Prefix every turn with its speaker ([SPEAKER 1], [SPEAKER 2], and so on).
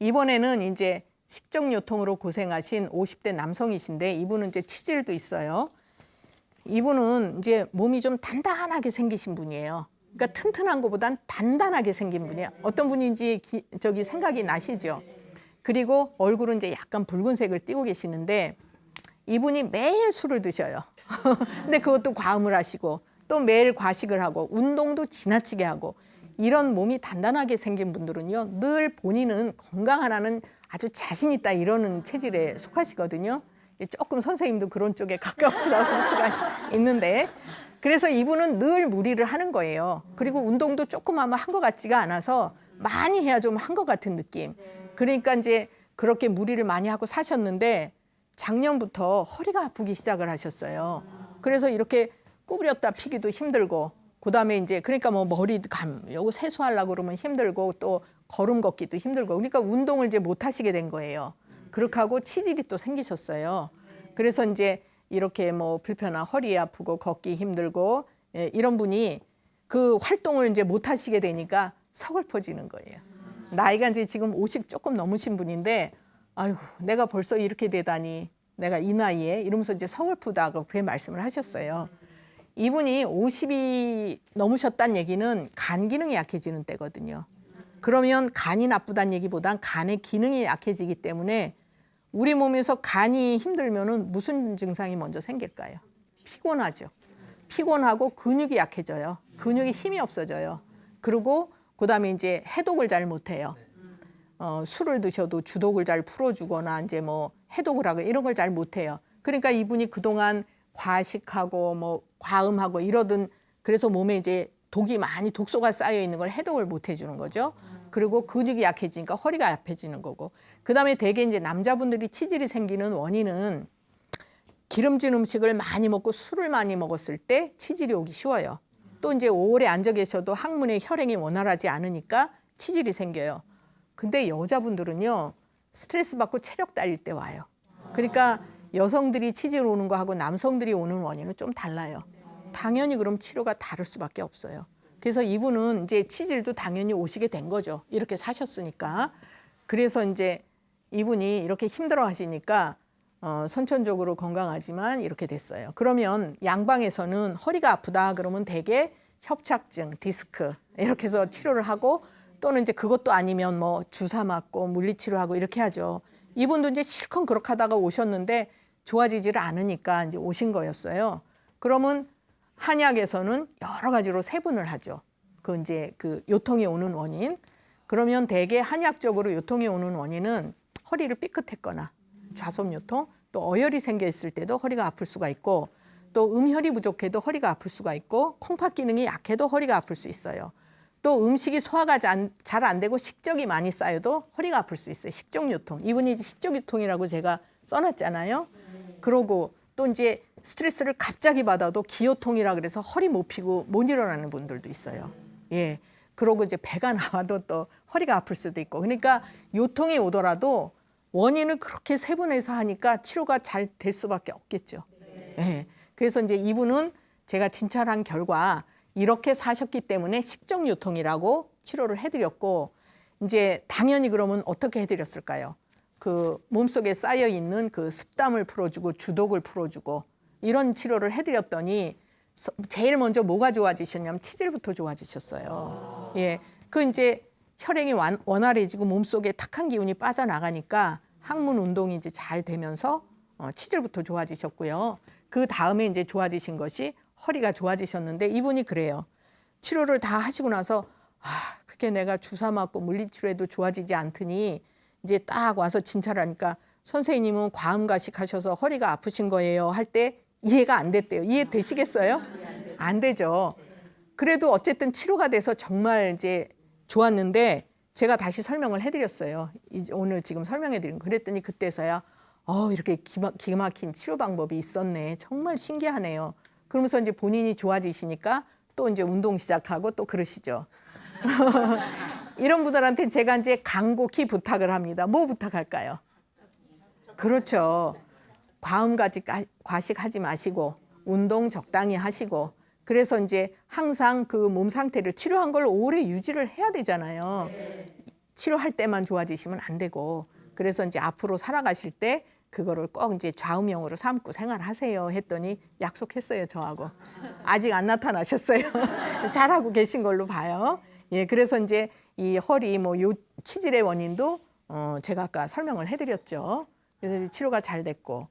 [SPEAKER 1] 이번에는 이제 식정요통으로 고생하신 50대 남성이신데 이분은 이제 치질도 있어요. 이분은 이제 몸이 좀 단단하게 생기신 분이에요. 그러니까 튼튼한 것보단 단단하게 생긴 분이에요. 어떤 분인지 기- 저기 생각이 나시죠? 그리고 얼굴은 이제 약간 붉은색을 띠고 계시는데 이분이 매일 술을 드셔요. 근데 그것도 과음을 하시고 또 매일 과식을 하고 운동도 지나치게 하고 이런 몸이 단단하게 생긴 분들은요 늘 본인은 건강하다는 아주 자신 있다 이러는 체질에 속하시거든요. 조금 선생님도 그런 쪽에 가까우시다고 볼 수가 있는데 그래서 이분은 늘 무리를 하는 거예요. 그리고 운동도 조금 하면 한것 같지가 않아서 많이 해야 좀 한 것 같은 느낌. 그러니까 이제 그렇게 무리를 많이 하고 사셨는데 작년부터 허리가 아프기 시작을 하셨어요. 그래서 이렇게 구부렸다 피기도 힘들고 그다음에 이제 그러니까 뭐 머리 감 요거 세수하려고 그러면 힘들고 또 걸음 걷기도 힘들고 그러니까 운동을 이제 못 하시게 된 거예요. 그렇게 하고 치질이 또 생기셨어요. 그래서 이제 이렇게 뭐 불편한 허리 아프고 걷기 힘들고 예, 이런 분이 그 활동을 이제 못 하시게 되니까 서글퍼지는 거예요. 나이가 이제 지금 50 조금 넘으신 분인데 아이고 내가 벌써 이렇게 되다니 내가 이 나이에 이러면서 이제 서글프다고 그렇게 말씀을 하셨어요. 이분이 50이 넘으셨다는 얘기는 간 기능이 약해지는 때거든요. 그러면 간이 나쁘다는 얘기보단 간의 기능이 약해지기 때문에 우리 몸에서 간이 힘들면은 무슨 증상이 먼저 생길까요? 피곤하죠. 피곤하고 근육이 약해져요. 근육이 힘이 없어져요. 그리고 그다음에 이제 해독을 잘 못해요. 어, 술을 드셔도 주독을 잘 풀어주거나 이제 뭐 해독을 하고 이런 걸 잘 못해요. 그러니까 이분이 그동안 과식하고 뭐 과음하고 이러던 그래서 몸에 이제 독이 많이 독소가 쌓여 있는 걸 해독을 못 해주는 거죠. 그리고 근육이 약해지니까 허리가 약해지는 거고. 그 다음에 대개 이제 남자분들이 치질이 생기는 원인은 기름진 음식을 많이 먹고 술을 많이 먹었을 때 치질이 오기 쉬워요. 또 이제 오래 앉아 계셔도 항문의 혈행이 원활하지 않으니까 치질이 생겨요. 근데 여자분들은요 스트레스 받고 체력 딸릴 때 와요. 그러니까 여성들이 치질 오는 거하고 남성들이 오는 원인은 좀 달라요. 당연히 그럼 치료가 다를 수밖에 없어요. 그래서 이분은 이제 치질도 당연히 오시게 된 거죠. 이렇게 사셨으니까. 그래서 이제 이분이 이렇게 힘들어 하시니까 어, 선천적으로 건강하지만 이렇게 됐어요. 그러면 양방에서는 허리가 아프다 그러면 대개 협착증, 디스크 이렇게 해서 치료를 하고 또는 이제 그것도 아니면 뭐 주사 맞고 물리치료하고 이렇게 하죠. 이분도 이제 실컷 그렇게 하다가 오셨는데 좋아지지를 않으니까 이제 오신 거였어요. 그러면 한약에서는 여러 가지로 세분을 하죠. 그 이제 그 요통이 오는 원인. 그러면 대개 한약적으로 요통이 오는 원인은 허리를 삐끗했거나 좌속 요통, 또 어혈이 생겨 있을 때도 허리가 아플 수가 있고 또 음혈이 부족해도 허리가 아플 수가 있고 콩팥 기능이 약해도 허리가 아플 수 있어요. 또 음식이 소화가 잘 안 되고 식적이 많이 쌓여도 허리가 아플 수 있어요. 식종요통. 이분이 이제 식종요통이라고 제가 써놨잖아요. 그러고 또 이제 스트레스를 갑자기 받아도 기요통이라 그래서 허리 못 피고 못 일어나는 분들도 있어요. 예. 그러고 이제 배가 나와도 또 허리가 아플 수도 있고. 그러니까 요통이 오더라도 원인을 그렇게 세분해서 하니까 치료가 잘 될 수밖에 없겠죠. 예. 그래서 이제 이분은 제가 진찰한 결과 이렇게 사셨기 때문에 식정 요통이라고 치료를 해드렸고 이제 당연히 그러면 어떻게 해드렸을까요? 그 몸속에 쌓여 있는 그 습담을 풀어주고 주독을 풀어주고 이런 치료를 해드렸더니 서- 제일 먼저 뭐가 좋아지셨냐면 치질부터 좋아지셨어요. 예, 그 이제 혈행이 완- 원활해지고 몸속에 탁한 기운이 빠져나가니까 항문 운동이 이제 잘 되면서 어, 치질부터 좋아지셨고요. 그 다음에 이제 좋아지신 것이 허리가 좋아지셨는데 이분이 그래요. 치료를 다 하시고 나서 아, 그게 내가 주사 맞고 물리치료해도 좋아지지 않더니 이제 딱 와서 진찰하니까 선생님은 과음가식 하셔서 허리가 아프신 거예요 할 때 이해가 안 됐대요. 이해되시겠어요? 안 되죠. 그래도 어쨌든 치료가 돼서 정말 이제 좋았는데 제가 다시 설명을 해드렸어요. 이제 오늘 지금 설명해드린 거. 그랬더니 그때서야 어 이렇게 기마, 기가 막힌 치료 방법이 있었네. 정말 신기하네요. 그러면서 이제 본인이 좋아지시니까 또 이제 운동 시작하고 또 그러시죠. 이런 분들한테 제가 이제 간곡히 부탁을 합니다. 뭐 부탁할까요? 그렇죠. 과음까지 과식하지 마시고 운동 적당히 하시고 그래서 이제 항상 그 몸 상태를 치료한 걸 오래 유지를 해야 되잖아요. 치료할 때만 좋아지시면 안 되고 그래서 이제 앞으로 살아가실 때 그거를 꼭 이제 좌우명으로 삼고 생활하세요 했더니 약속했어요 저하고. 아직 안 나타나셨어요. 잘하고 계신 걸로 봐요. 예 그래서 이제 이 허리 뭐 요 치질의 원인도 어 제가 아까 설명을 해드렸죠. 그래서 이제 치료가 잘 됐고